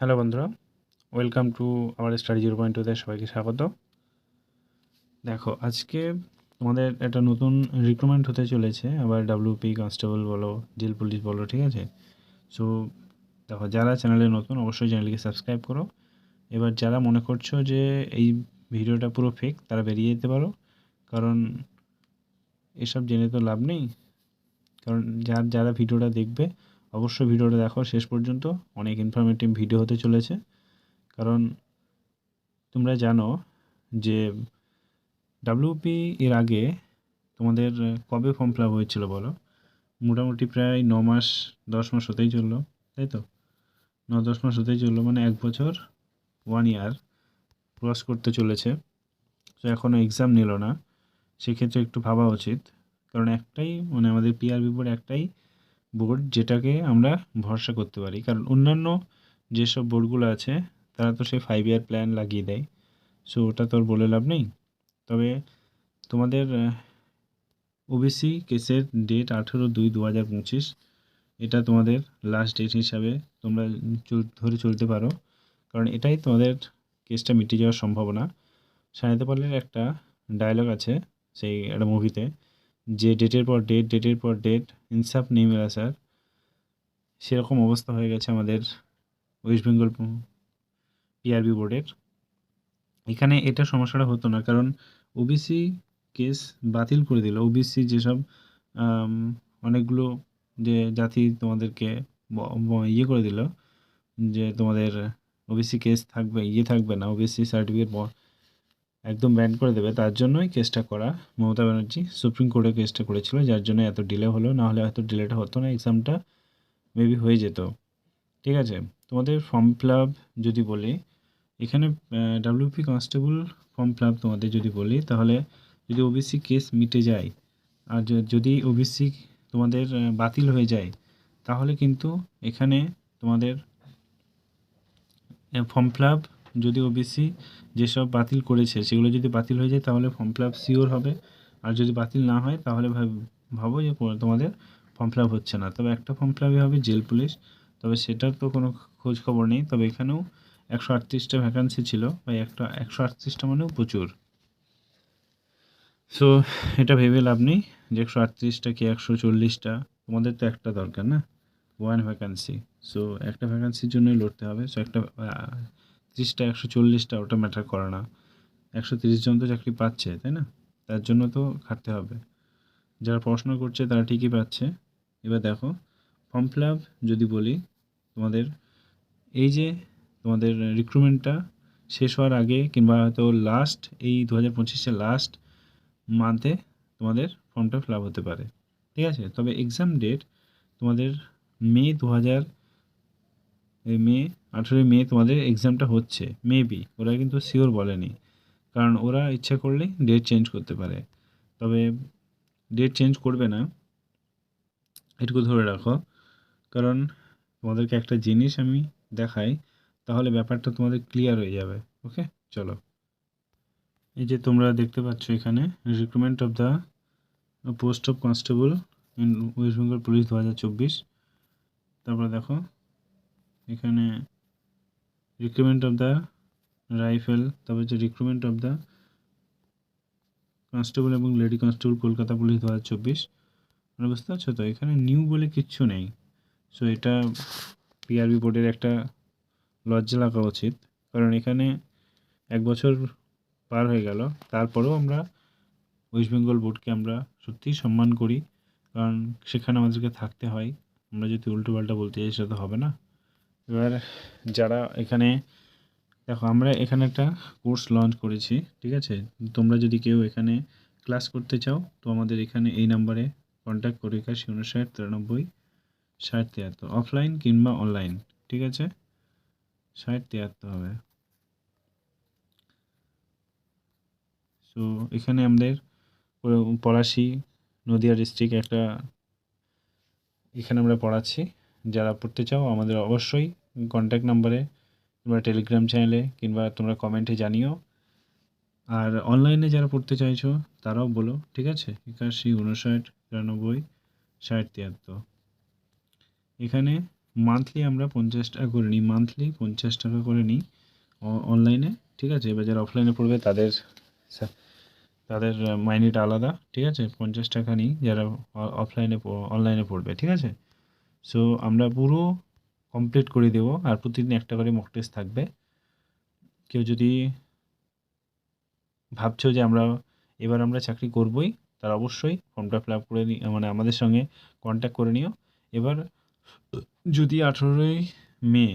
Hello বন্ধুরা, welcome to আমার study zero point টুতে সবাইকে স্বাগত। দেখো, আজকে তোমাদের একটা নতুন রিক্রুটমেন্ট হতে চলেছে, আবার ডাব্লিউপি কনস্টেবল বলো জেল পুলিশ বলো, ঠিক আছে? সো দেখো, যারা চ্যানেলে নতুন, অবশ্যই চ্যানেলকে সাবস্ক্রাইব করো। এবার যারা মনে করছ যে এই ভিডিওটা পুরো ফেক তারা বেরিয়ে যেতে পারো। কারণ এসব জেনে তো লাভ নেই। কারণ যার, যারা ভিডিওটা দেখবে অবশ্যই ভিডিওটা দেখো, শেষ পর্যন্ত। অনেক ইনফরমেটিভ ভিডিও হতে চলেছে। কারণ তোমরা জানো যে ডাব্লিউপি এর আগে তোমাদের কবে ফর্ম ফিল হয়েছিল বলো? মোটামুটি প্রায় ন মাস, দশ মাস হতেই চলল, তাই তো? ন, দশ মাস হতেই চলল মানে এক বছর ওয়ান ইয়ার ক্রস করতে চলেছে। তো এখনও এক্সাম নিল না। সেক্ষেত্রে একটু ভাবা উচিত। কারণ একটাই মানে আমাদের পিআরবি বোর্ড একটাই বোর্ড যেটাকে আমরা ভরসা করতে পারি। কারণ অন্যান্য যেসব বোর্ডগুলো আছে, তারা তো সেই ফাইভ ইয়ার প্ল্যান লাগিয়ে দেয়। সো ওটা তো আর বলে লাভ নেই। তবে তোমাদের ওবিসি কেসের ডেট আঠেরো দুই দু হাজার পঁচিশ, এটা তোমাদের লাস্ট ডেট হিসাবে তোমরা ধরে চলতে পারো। কারণ এটাই তোমাদের কেসটা মিটে যাওয়ার সম্ভাবনা। সানিতে পালের একটা ডায়লগ আছে, সেই একটা মুভিতে যে ডেটের পর ডেট, ডেটের পর ডেট, ইনসাফ নেই মেলা, স্যার। সেরকম অবস্থা হয়ে গেছে আমাদের ওয়েস্ট বেঙ্গল পিআরবি বোর্ডের। এখানে এটা সমস্যাটা হতো না, কারণ ওবিসি কেস বাতিল করে দিল। ওবিসি যেসব অনেকগুলো যে জাতি তোমাদেরকে ইয়ে করে দিল, যে তোমাদের ওবিসি কেস থাকবে ইয়ে থাকবে না ওবিসি সার্টিফিকেট একদম ব্যান করে দেবে। তার জন্যই কেসটা করা। মমতা ব্যানার্জি সুপ্রিম কোর্টে কেসটা করেছিল, যার জন্য এত ডিলে হলো। না হলে হয়তো ডিলেটা হতো না এক্সামটা মেবি হয়ে যেত। ঠিক আছে? তোমাদের ফর্ম ফিল যদি বলি, এখানে ডাব্লিউপি কনস্টেবল ফর্ম ফিল তোমাদের যদি বলি, তাহলে যদি ওবিসি কেস মিটে যায়, আর যদি ওবিসি তোমাদের বাতিল হয়ে যায়, তাহলে কিন্তু এখানে তোমাদের ফর্ম ফিল যদি ওবিসি যেসব বাতিল করেছে, সেগুলো যদি বাতিল হয়ে যায়, তাহলে ফর্ম ফিল আপ শিওর হবে। আর যদি বাতিল না হয়, তাহলে ভাব- যে তোমাদের ফর্ম ফিল আপ হচ্ছে না। তবে একটা ফর্ম ফিল আপই হবে জেল পুলিশ। তবে সেটার তো কোনো খোঁজ খবর নেই। তবে এখানেও একশো আটত্রিশটা ভ্যাকান্সি ছিল। বা একটা, একশো আটত্রিশটা মানেও প্রচুর। সো এটা ভেবে লাভ নেই যে একশো আটত্রিশটা কি একশো চল্লিশটা। তোমাদের তো একটা দরকার না। ওয়ান ভ্যাকান্সি সো একটা ভ্যাকান্সির জন্যই লড়তে হবে। সো একটা ত্রিশটা একশো চল্লিশটা ওটা ম্যাটার করে না। একশো তিরিশ জন তো চাকরি পাচ্ছে, তাই না? তার জন্য তো খাটতে হবে। যারা পড়াশোনা করছে তারা ঠিকই পাচ্ছে। এবার দেখো ফর্ম ফিল আপ যদি বলি, তোমাদের এই যে তোমাদের রিক্রুটমেন্টটা শেষ হওয়ার আগে কিংবা হয়তো লাস্ট এই দু হাজার পঁচিশের লাস্ট মান্থে তোমাদের ফর্মটা ফিল আপ হতে পারে। ঠিক আছে? তবে এক্সাম ডেট তোমাদের মে দু হাজার মে আঠেরোই মে তোমাদের এক্সামটা হচ্ছে। মেবি ওরা কিন্তু শিওর বলেনি। কারণ ওরা ইচ্ছা করলেই ডেট চেঞ্জ করতে পারে। তবে ডেট চেঞ্জ করবে না। এটুকু ধরে রাখো। কারণ তোমাদেরকে একটা জিনিস আমি দেখাই, তাহলে ব্যাপারটা তোমাদের ক্লিয়ার হয়ে যাবে। ওকে চলো। এই যে তোমরা দেখতে পাচ্ছ এখানে recruitment of the post of constable in West Bengal police দু হাজার চব্বিশ। তারপরে দেখো, এখানে রিক্রুটমেন্ট অফ দ্য রাইফেল তারপর হচ্ছে রিক্রুটমেন্ট অফ দ্য কনস্টেবল এবং লেডি কনস্টেবল কলকাতা পুলিশ দু হাজার চব্বিশ। মানে বুঝতে পারছ তো? এখানে নিউ বলে কিচ্ছু নেই। সো এটা পিআরবি বোর্ডের একটা লজ্জা লাগা উচিত। কারণ এখানে এক বছর পার হয়ে গেল। তারপরেও আমরা ওয়েস্ট বেঙ্গল বোর্ডকে আমরা সত্যিই সম্মান করি। কারণ সেখানে আমাদেরকে থাকতে হয়। আমরা যদি উল্টো পাল্টা বলতে যাই, সেটা তো হবে না। এবার যারা এখানে, দেখো আমরা এখানে একটা কোর্স লঞ্চ করেছি, ঠিক আছে? তোমরা যদি কেউ এখানে ক্লাস করতে চাও, তো আমাদের এখানে এই নাম্বারে কন্ট্যাক্ট করে একাশি উনষাট তিরানব্বই ষাট তিয়াত্তর অফলাইন কিংবা অনলাইন ঠিক আছে? ষাট তিয়াত্তর হবে। সো এখানে আমাদের পলাশি নদিয়া ডিস্ট্রিক্ট একটা, এখানে আমরা পড়াচ্ছি। যারা পড়তে চাও, আমাদের অবশ্যই কন্ট্যাক্ট নাম্বারে কিংবা টেলিগ্রাম চ্যানেলে কিংবা তোমরা কমেন্টে জানিও। আর অনলাইনে যারা পড়তে চাইছো, তারাও বলো, ঠিক আছে? একাশি, উনষাট, তিরানব্বই, ষাট, তিয়াত্তর। এখানে মান্থলি আমরা পঞ্চাশ টাকা করে নিই। মান্থলি পঞ্চাশ টাকা করে নিই অনলাইনে ঠিক আছে? এবার যারা অফলাইনে পড়বে, তাদের তাদের মাইনেটা আলাদা, ঠিক আছে? পঞ্চাশ টাকা নিই যারা অফলাইনে অনলাইনে পড়বে, ঠিক আছে? সো আমরা পুরো কমপ্লিট করে দেবো। আর প্রতিদিন একটা করে মক টেস্ট থাকবে। কেউ যদি ভাবছ যে আমরা, এবার আমরা চাকরি করবই, তার অবশ্যই ফর্মটা ফিল আপ করে মানে আমাদের সঙ্গে কন্ট্যাক্ট করে নিও। এবার যদি আঠেরোই মে,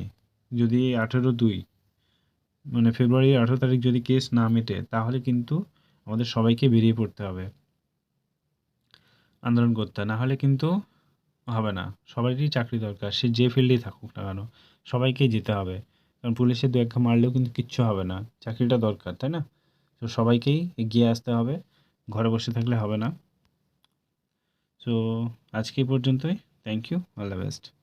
যদি আঠেরো দুই মানে ফেব্রুয়ারির আঠেরো তারিখ যদি কেস না মেটে, তাহলে কিন্তু আমাদের সবাইকে বেরিয়ে পড়তে হবে। আন্দোলন করতে না হলে কিন্তু হবে না। সবারই চাকরি দরকার। সে যে ফিল্ডেই থাকুক না কেন, সবাইকেই যেতে হবে। কারণ পুলিশে দু একটা মারলেও কিন্তু কিচ্ছু হবে না। চাকরিটা দরকার, তাই না? তো সবাইকেই এগিয়ে আসতে হবে। ঘরে বসে থাকলে হবে না। সো আজকে পর্যন্তই। Thank you all the best